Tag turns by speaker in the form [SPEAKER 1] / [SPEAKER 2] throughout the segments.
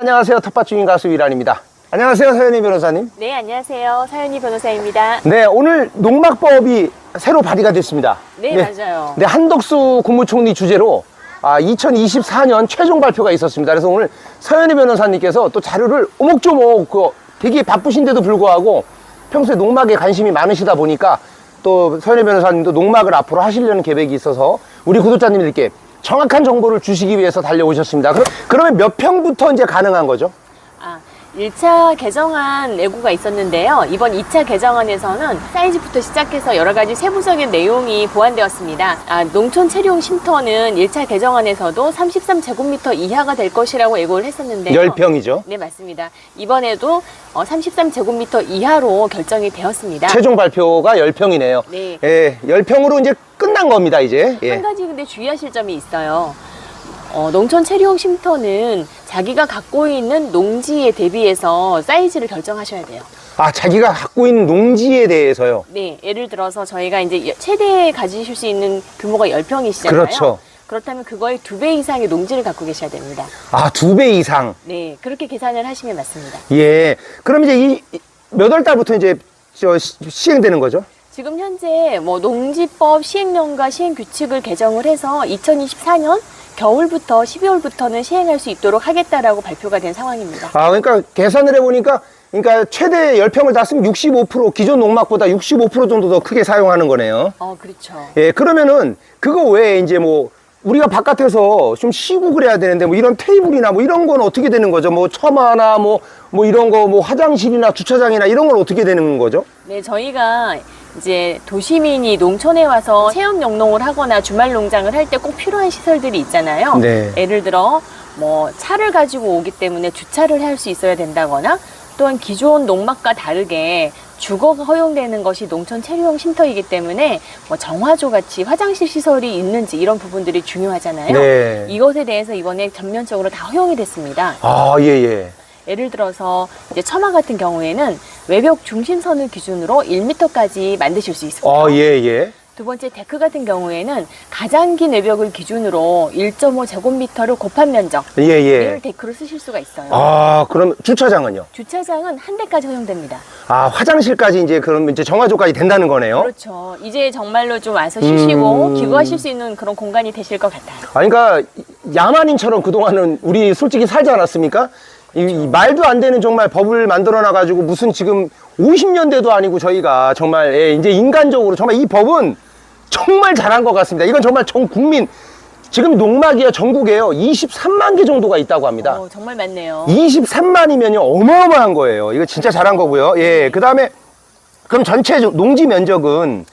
[SPEAKER 1] 안녕하세요. 텃밭 주인 가수 이란입니다. 안녕하세요, 서현희 변호사님.
[SPEAKER 2] 네, 안녕하세요. 사연이 변호사입니다.
[SPEAKER 1] 네, 오늘 농막법이 새로 발의가 됐습니다.
[SPEAKER 2] 네, 맞아요.
[SPEAKER 1] 네, 한덕수 국무총리 주재로 아, 2024년 최종 발표가 있었습니다. 그래서 오늘 서현희 변호사님께서 또 자료를 오목조목 그 되게 바쁘신데도 불구하고 평소에 농막에 관심이 많으시다 보니까 또 서현희 변호사님도 농막을 앞으로 하시려는 계획이 있어서 우리 구독자님들께 정확한 정보를 주시기 위해서 달려오셨습니다. 그럼, 그러면 몇 평부터 이제 가능한 거죠?
[SPEAKER 2] 아, 1차 개정안 내고가 있었는데요. 이번 2차 개정안에서는 사이즈부터 시작해서 여러 가지 세부적인 내용이 보완되었습니다. 아, 농촌 체류용 쉼터는 1차 개정안에서도 33제곱미터 이하가 될 것이라고 예고를 했었는데요.
[SPEAKER 1] 10평이죠.
[SPEAKER 2] 네, 맞습니다. 이번에도 어, 33제곱미터 이하로 결정이 되었습니다.
[SPEAKER 1] 최종 발표가 10평이네요.
[SPEAKER 2] 네.
[SPEAKER 1] 예, 10평으로 이제 끝난 겁니다, 이제. 예.
[SPEAKER 2] 한 가지 근데 주의하실 점이 있어요. 어, 농촌 체류용 쉼터는 자기가 갖고 있는 농지에 대비해서 사이즈를 결정하셔야 돼요.
[SPEAKER 1] 아, 자기가 갖고 있는 농지에 대해서요.
[SPEAKER 2] 네, 예를 들어서 저희가 이제 최대 가지실 수 있는 규모가 10평이시잖아요.
[SPEAKER 1] 그렇죠.
[SPEAKER 2] 그렇다면 그거의 두 배 이상의 농지를 갖고 계셔야 됩니다.
[SPEAKER 1] 아, 두 배 이상.
[SPEAKER 2] 네, 그렇게 계산을 하시면 맞습니다.
[SPEAKER 1] 예. 그럼 이제 이몇월 달부터 이제 저 시- 시행되는 거죠?
[SPEAKER 2] 지금 현재 뭐 농지법 시행령과 시행 규칙을 개정을 해서 2024년 겨울부터 12월부터는 시행할 수 있도록 하겠다라고 발표가 된 상황입니다.
[SPEAKER 1] 아, 그러니까 계산을 해보니까 그러니까 최대 10평을 다 쓰면 65% 기존 농막보다 65% 정도 더 크게 사용하는 거네요.
[SPEAKER 2] 어, 그렇죠.
[SPEAKER 1] 예, 그러면은 그거 외에 이제 뭐 우리가 바깥에서 좀 쉬고 그래야 되는데 뭐 이런 테이블이나 뭐 이런 건 어떻게 되는 거죠? 뭐 처마나 뭐 뭐 이런 거 뭐 화장실이나 주차장이나 이런 건 어떻게 되는 거죠?
[SPEAKER 2] 네, 저희가 이제 도시민이 농촌에 와서 체험 영농을 하거나 주말 농장을 할 때 꼭 필요한 시설들이 있잖아요.
[SPEAKER 1] 네.
[SPEAKER 2] 예를 들어 뭐 차를 가지고 오기 때문에 주차를 할 수 있어야 된다거나 또한 기존 농막과 다르게 주거가 허용되는 것이 농촌 체류용 쉼터이기 때문에 뭐 정화조 같이 화장실 시설이 있는지 이런 부분들이 중요하잖아요.
[SPEAKER 1] 네.
[SPEAKER 2] 이것에 대해서 이번에 전면적으로 다 허용이 됐습니다.
[SPEAKER 1] 아, 예, 예.
[SPEAKER 2] 예를 들어서 이제 처마 같은 경우에는 외벽 중심선을 기준으로 1m까지 만드실 수 있습니다.
[SPEAKER 1] 아, 예, 예.
[SPEAKER 2] 두 번째 데크 같은 경우에는 가장 긴 외벽을 기준으로 1.5 제곱미터를 곱한 면적
[SPEAKER 1] 예,
[SPEAKER 2] 을
[SPEAKER 1] 예.
[SPEAKER 2] 데크로 쓰실 수가 있어요.
[SPEAKER 1] 아, 그럼 주차장은요?
[SPEAKER 2] 주차장은 한 대까지 허용됩니다.
[SPEAKER 1] 아, 화장실까지 이제 그럼 이제 정화조까지 된다는 거네요?
[SPEAKER 2] 그렇죠. 이제 정말로 좀 와서 쉬시고
[SPEAKER 1] 음.
[SPEAKER 2] 기거하실 수 있는 그런 공간이 되실 것 같아요.
[SPEAKER 1] 아, 그러니까 야만인처럼 그동안은 우리 솔직히 살지 않았습니까? 이, 이 말도 안 되는 정말 법을 만들어 놔 가지고 무슨 지금 50년대도 아니고 저희가 정말 예, 이제 인간적으로 정말 이 법은 정말 잘한 것 같습니다. 이건 정말 전 국민 지금 농막이요 전국에요 23만 개 정도가 있다고 합니다.
[SPEAKER 2] 어, 정말 많네요.
[SPEAKER 1] 23만이면요 어마어마한 거예요. 이거 진짜 잘한 거고요. 예, 그 다음에 그럼 전체 농지 면적은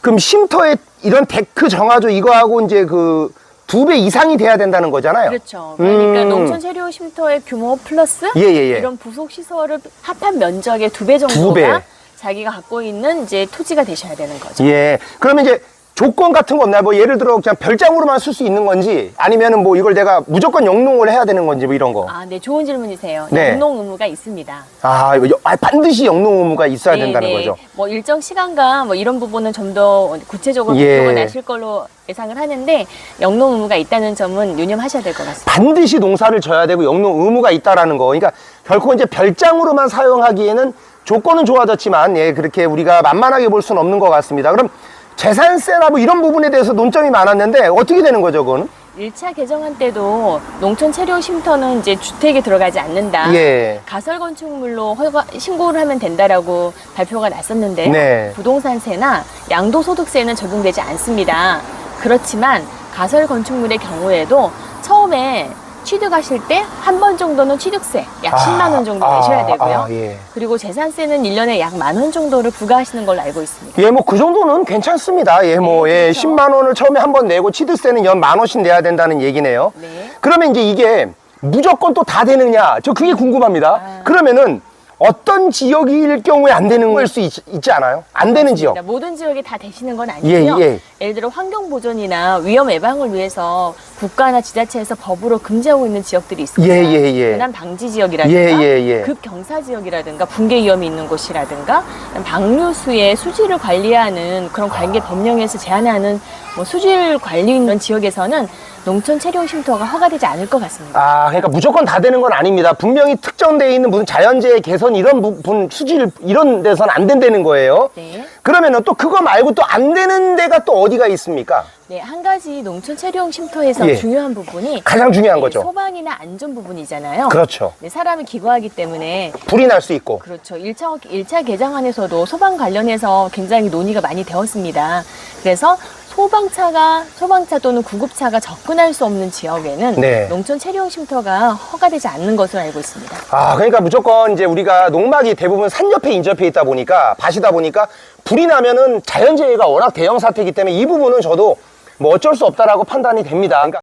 [SPEAKER 1] 그럼 쉼터에 이런 데크 정화조 이거하고 이제 그 두 배 이상이 돼야 된다는 거잖아요.
[SPEAKER 2] 그렇죠. 그러니까
[SPEAKER 1] 음.
[SPEAKER 2] 농촌 체류 쉼터의 규모 플러스
[SPEAKER 1] 예, 예, 예.
[SPEAKER 2] 이런 부속 시설을 합한 면적의 두 배 정도가
[SPEAKER 1] 두 배.
[SPEAKER 2] 자기가 갖고 있는 이제 토지가 되셔야 되는 거죠.
[SPEAKER 1] 예. 그러면 이제 조건 같은 거 없나요? 뭐 예를 들어 그냥 별장으로만 쓸 수 있는 건지 아니면은 뭐 이걸 내가 무조건 영농을 해야 되는 건지 뭐 이런 거.
[SPEAKER 2] 아, 네, 좋은 질문이세요.
[SPEAKER 1] 네.
[SPEAKER 2] 영농 의무가 있습니다.
[SPEAKER 1] 아, 이거 여- 아, 반드시 영농 의무가 있어야
[SPEAKER 2] 네,
[SPEAKER 1] 된다는
[SPEAKER 2] 네.
[SPEAKER 1] 거죠.
[SPEAKER 2] 뭐 일정 시간과 뭐 이런 부분은 좀 더 구체적으로
[SPEAKER 1] 예.
[SPEAKER 2] 발표가 나실 걸로 예상을 하는데 영농 의무가 있다는 점은 유념하셔야 될 것 같습니다.
[SPEAKER 1] 반드시 농사를 져야 되고 영농 의무가 있다라는 거. 그러니까 결코 이제 별장으로만 사용하기에는 조건은 좋아졌지만 예, 그렇게 우리가 만만하게 볼 수는 없는 것 같습니다. 그럼 재산세나 뭐 이런 부분에 대해서 논점이 많았는데 어떻게 되는 거죠, 그거는?
[SPEAKER 2] 1차 개정안 때도 농촌 체류 쉼터는 이제 주택에 들어가지 않는다.
[SPEAKER 1] 예.
[SPEAKER 2] 가설 건축물로 허가, 신고를 하면 된다라고 발표가 났었는데
[SPEAKER 1] 네.
[SPEAKER 2] 부동산세나 양도소득세는 적용되지 않습니다. 그렇지만 가설 건축물의 경우에도 처음에 취득하실 때 한 번 정도는 취득세 약 10만 원 정도
[SPEAKER 1] 아,
[SPEAKER 2] 내셔야 되고요.
[SPEAKER 1] 아, 예.
[SPEAKER 2] 그리고 재산세는 1년에 약 만 원 정도를 부과하시는 걸로 알고 있습니다.
[SPEAKER 1] 예, 뭐 그 정도는 괜찮습니다. 예, 뭐
[SPEAKER 2] 네,
[SPEAKER 1] 예,
[SPEAKER 2] 그렇죠.
[SPEAKER 1] 10만 원을 처음에 한 번 내고 취득세는 연 만 원씩 내야 된다는 얘기네요.
[SPEAKER 2] 네.
[SPEAKER 1] 그러면 이제 이게 무조건 또 다 되느냐? 저 그게 궁금합니다.
[SPEAKER 2] 아.
[SPEAKER 1] 그러면은 어떤 지역일 경우에 안 되는 걸 수 있지 않아요? 안 되는 지역.
[SPEAKER 2] 모든 지역이 다 되시는 건 아니고요.
[SPEAKER 1] 예, 예.
[SPEAKER 2] 예를 들어 환경 보존이나 위험 예방을 위해서 국가나 지자체에서 법으로 금지하고 있는 지역들이 있습니다.
[SPEAKER 1] 예, 예, 예.
[SPEAKER 2] 재난 방지 지역이라든가
[SPEAKER 1] 예, 예, 예.
[SPEAKER 2] 급경사 지역이라든가 붕괴 위험이 있는 곳이라든가 방류수의 수질을 관리하는 그런 관계 법령에서 제한하는 뭐 수질 관리 있는 지역에서는 농촌 체류용 쉼터가 허가되지 않을 것 같습니다.
[SPEAKER 1] 아, 그러니까 무조건 다 되는 건 아닙니다. 분명히 특정되어 있는 무슨 자연재해 개선 이런 부분 수질 이런 데서는 안 된다는 거예요.
[SPEAKER 2] 네.
[SPEAKER 1] 그러면은 또 그거 말고 또 안 되는 데가 또 어디가 있습니까?
[SPEAKER 2] 네, 한 가지 농촌 체류용 쉼터에서
[SPEAKER 1] 예.
[SPEAKER 2] 중요한 부분이
[SPEAKER 1] 가장 중요한
[SPEAKER 2] 네,
[SPEAKER 1] 거죠.
[SPEAKER 2] 소방이나 안전 부분이잖아요.
[SPEAKER 1] 그렇죠.
[SPEAKER 2] 네, 사람이 기거하기 때문에
[SPEAKER 1] 불이 날 수 있고.
[SPEAKER 2] 그렇죠. 1차, 1차 개정안에서도 소방 관련해서 굉장히 논의가 많이 되었습니다. 그래서 소방차가, 소방차 또는 구급차가 접근할 수 없는 지역에는
[SPEAKER 1] 네.
[SPEAKER 2] 농촌 체류용 쉼터가 허가되지 않는 것으로 알고 있습니다.
[SPEAKER 1] 아, 그러니까 무조건 이제 우리가 농막이 대부분 산 옆에 인접해 있다 보니까 밭이다 보니까 불이 나면은 자연재해가 워낙 대형 사태이기 때문에 이 부분은 저도 뭐 어쩔 수 없다라고 판단이 됩니다. 그러니까